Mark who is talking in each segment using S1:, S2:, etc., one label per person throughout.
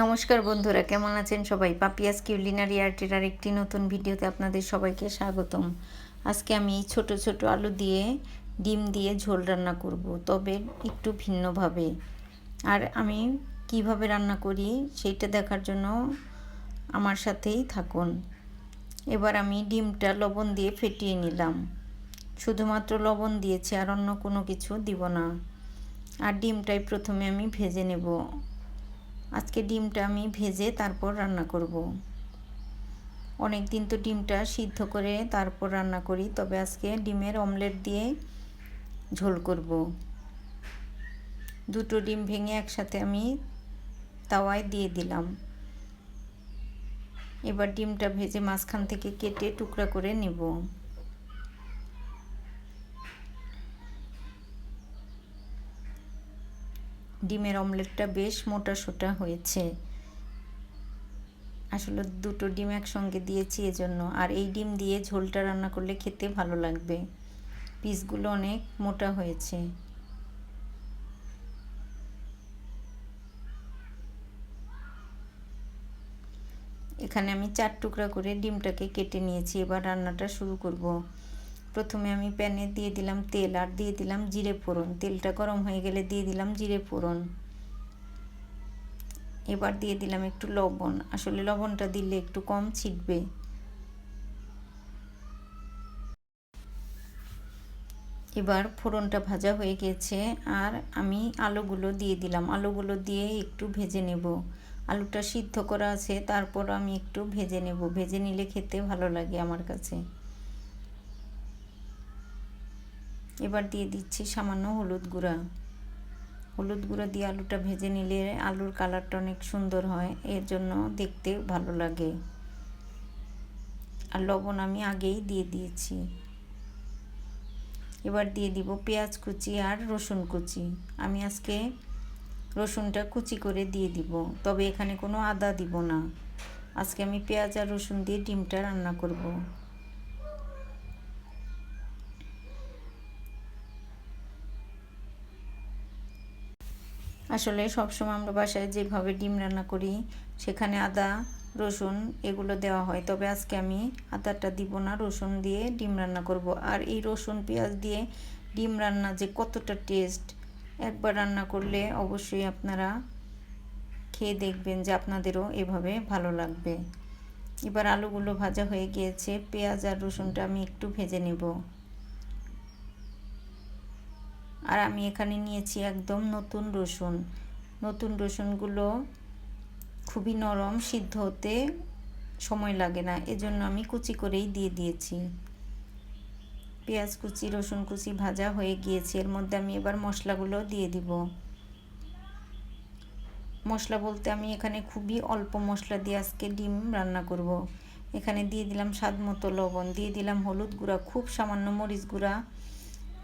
S1: নমস্কার বন্ধুরা, কেমন আছেন সবাই? পাপিয়াস কিউলিনারি আর্টের আর একটি নতুন ভিডিওতে আপনাদের সবাইকে স্বাগতম। আজকে আমি ছোট ছোট আলু দিয়ে, ডিম দিয়ে ঝোল রান্না করব, তবে একটু ভিন্নভাবে। আর আমি কীভাবে রান্না করি সেইটা দেখার জন্য আমার সাথেই থাকুন। এবার আমি ডিমটা লবণ দিয়ে ফেটিয়ে নিলাম। শুধুমাত্র লবণ দিয়েছি, আর অন্য কোনো কিছু দিব না। আর ডিমটাই প্রথমে আমি ভেজে নেব। আজকে ডিমটা আমি ভেজে তারপর রান্না করব। অনেক দিন তো ডিমটা সিদ্ধ করে তারপর রান্না করি, তবে আজকে ডিমের অমলেট দিয়ে ঝোল করব। দুটো ডিম ভেঙে একসাথে আমি তাওয়ায় দিয়ে দিলাম। এবার ডিমটা ভেজে মাঝখান থেকে কেটে টুকরা করে নেব। ডিমের অমলেটটা বেশ মোটা সোটা হয়েছে। আসলে দুটো ডিম একসঙ্গে দিয়েছি এজন্য। আর এই ডিম দিয়ে ঝোলটা রান্না করলে খেতে ভালো লাগবে। পিসগুলো অনেক মোটা হয়েছে। এখানে আমি চার টুকরা করে ডিমটাকে কেটে নিয়েছি। এবার রান্নাটা শুরু করব। প্রথমে আমি প্যানে দিয়ে দিলাম তেল আর দিয়ে দিলাম জিরে ফোড়ন। তেলটা গরম হয়ে গেলে দিয়ে দিলাম জিরে ফোড়ন। এবার দিয়ে দিলাম একটু লবণ। আসলে লবণটা দিলে একটু কম ছিটবে। এবার ফোড়নটা ভাজা হয়ে গেছে আর আমি আলুগুলো দিয়ে দিলাম। আলুগুলো দিয়ে একটু ভেজে নেব। আলুটা সিদ্ধ করা আছে, তারপর আমি একটু ভেজে নেব। ভেজে নিলে খেতে ভালো লাগে আমার কাছে। এবার দিয়ে দিচ্ছি সামান্য হলুদ গুঁড়া। হলুদ গুঁড়া দিয়ে আলুটা ভেজে নিলে আলুর কালারটা অনেক সুন্দর হয়, এর জন্য দেখতে ভালো লাগে। আর লবণ আমি আগেই দিয়ে দিয়েছি। এবার দিয়ে দিব পেঁয়াজ কুচি আর রসুন কুচি। আমি আজকে রসুনটা কুচি করে দিয়ে দিব, তবে এখানে কোনো আদা দিব না। আজকে আমি পেঁয়াজ আর রসুন দিয়ে ডিমটা রান্না করব। আসলে সবসময় আমরা বাসায় যেভাবে ডিম রান্না করি, সেখানে আদা, রসুন এগুলো দেওয়া হয়। তবে আজকে আমি আদাটা দিব না, রসুন দিয়ে ডিম রান্না করব। আর এই রসুন, পেঁয়াজ দিয়ে ডিম রান্না যে কতটা টেস্ট, একবার রান্না করলে অবশ্যই আপনারা খেয়ে দেখবেন যে আপনাদেরও এভাবে ভালো লাগবে। এবার আলুগুলো ভাজা হয়ে গিয়েছে, পেঁয়াজ আর রসুনটা আমি একটু ভেজে নেব। আর আমি এখানে নিয়েছি একদম নতুন রসুন। নতুন রসুনগুলো খুবই নরম, সিদ্ধ হতে সময় লাগে না। এজন্য আমি কুচি করেই দিয়ে দিয়েছি। পেঁয়াজ কুচি, রসুন কুচি ভাজা হয়ে গিয়েছে। এর মধ্যে আমি এবার মশলাগুলো দিয়ে দিব। মশলা বলতে আমি এখানে খুবই অল্প মশলা দিয়ে আজকে ডিম রান্না করব। এখানে দিয়ে দিলাম স্বাদ মতো লবণ। দিয়ে দিলাম হলুদ গুঁড়া, খুব সামান্য মরিচ গুঁড়া।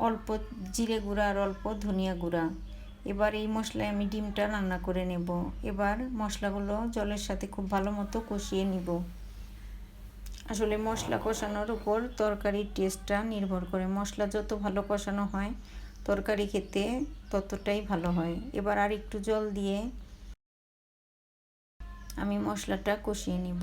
S1: অল্প জিরে গুঁড়া আর অল্প ধনিয়া গুঁড়া। এবার এই মশলায় আমি ডিমটা রান্না করে নেব। এবার মশলাগুলো জলের সাথে খুব ভালো মতো কষিয়ে নিব। আসলে মশলা কষানোর উপর তরকারির টেস্টটা নির্ভর করে। মশলা যত ভালো কষানো হয়, তরকারি খেতে ততটাই ভালো হয়। এবার আর একটু জল দিয়ে আমি মশলাটা কষিয়ে নিব।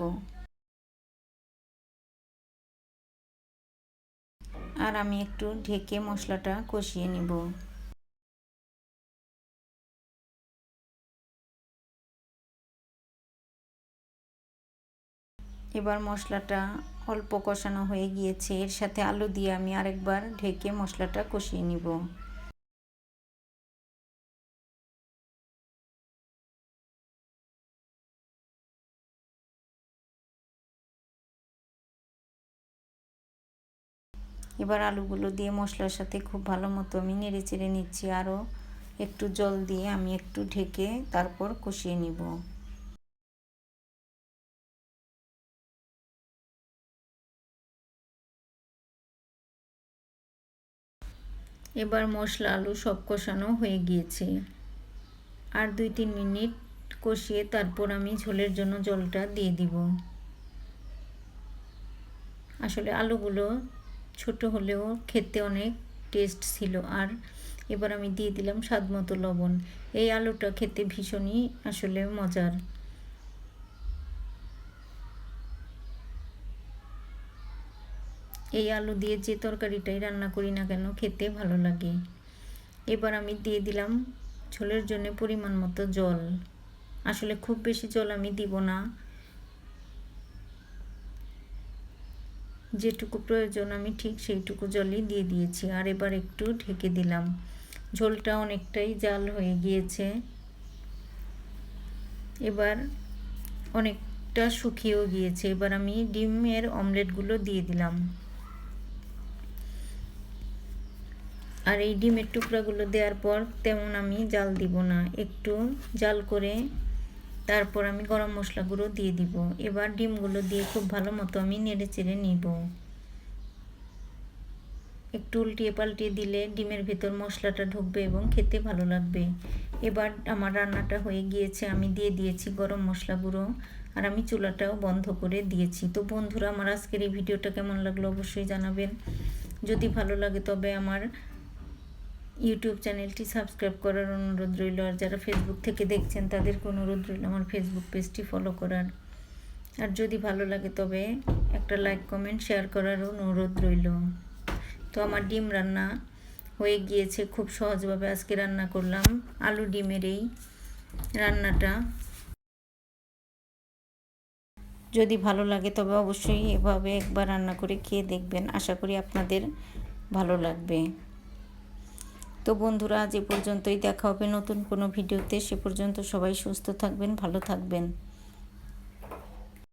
S1: আর আমি একটু ঢেকে মশলাটা কষিয়ে নিব। এবার মশলাটা অল্প কষানো হয়ে গিয়েছে, এর সাথে আলু দিয়ে আমি আরেকবার ঢেকে মশলাটা কষিয়ে নিব। এবার আলুগুলো দিয়ে মশলার সাথে খুব ভালো মতো আমি নেড়ে চেড়ে নিচ্ছি। আরও একটু জল দিয়ে আমি একটু ঢেকে তারপর কষিয়ে নিব। এবার মশলা, আলু সব কষানো হয়ে গিয়েছে। আর দুই তিন মিনিট কষিয়ে তারপর আমি ঝোলের জন্য জলটা দিয়ে দিব। আসলে আলুগুলো ছোট হলেও খেতে অনেক টেস্ট ছিল। আর এবার আমি দিয়ে দিলাম স্বাদ মতো লবণ। এই আলুটা খেতে ভীষণই আসলে মজার। এই আলু দিয়ে যে তরকারিটাই রান্না করি না কেন খেতে ভালো লাগে। এবার আমি দিয়ে দিলাম ঝোলের জন্য পরিমাণ মতো জল। আসলে খুব বেশি জল আমি দিব না। যেটুকু প্রয়োজন আমি ঠিক সেইটুকু জলই দিয়ে দিয়েছি। আর এবার একটু ঢেকে দিলাম। ঝোলটা অনেকটাই জাল হয়ে গিয়েছে। এবার অনেকটা শুকিয়েও গিয়েছে। এবার আমি ডিমের অমলেটগুলো দিয়ে দিলাম। আর এই ডিমের টুকরাগুলো দেওয়ার পর তেমন আমি জাল দিব না। একটু জাল করে তারপর আমি গরম মশলা গুঁড়ো দিয়ে দিব। এবার ডিমগুলো দিয়ে খুব ভালো মতো আমি নেড়ে চেড়ে নিব। একটু উল্টিয়ে পাল্টিয়ে দিলে ডিমের ভেতর মশলাটা ঢুকবে এবং খেতে ভালো লাগবে। এবার আমার রান্নাটা হয়ে গিয়েছে, আমি দিয়ে দিয়েছি গরম মশলা গুঁড়ো আর আমি চুলাটাও বন্ধ করে দিয়েছি। তো বন্ধুরা, আমার আজকের এই ভিডিওটা কেমন লাগল অবশ্যই জানাবেন। যদি ভালো লাগে তবে আমার ইউটিউব চ্যানেলটি সাবস্ক্রাইব করার অনুরোধ রইল। আর যারা ফেসবুক থেকে দেখছেন, তাদেরকে অনুরোধ রইল আমার ফেসবুক পেজটি ফলো করার। আর যদি ভালো লাগে, তবে একটা লাইক কমেন্ট শেয়ার করার অনুরোধ রইল। তো আমার ডিম রান্না হয়ে গিয়েছে। খুব সহজভাবে আজকে রান্না করলাম আলু ডিমের এই রান্নাটা। যদি ভালো লাগে, তবে অবশ্যই এভাবে একবার রান্না করে খেয়ে দেখবেন। আশা করি আপনাদের ভালো লাগবে। তো বন্ধুরা আজ এ পর্যন্তই দেখা হবে নতুন কোনো ভিডিওতে, সে পর্যন্ত সবাই সুস্থ থাকবেন, ভালো থাকবেন।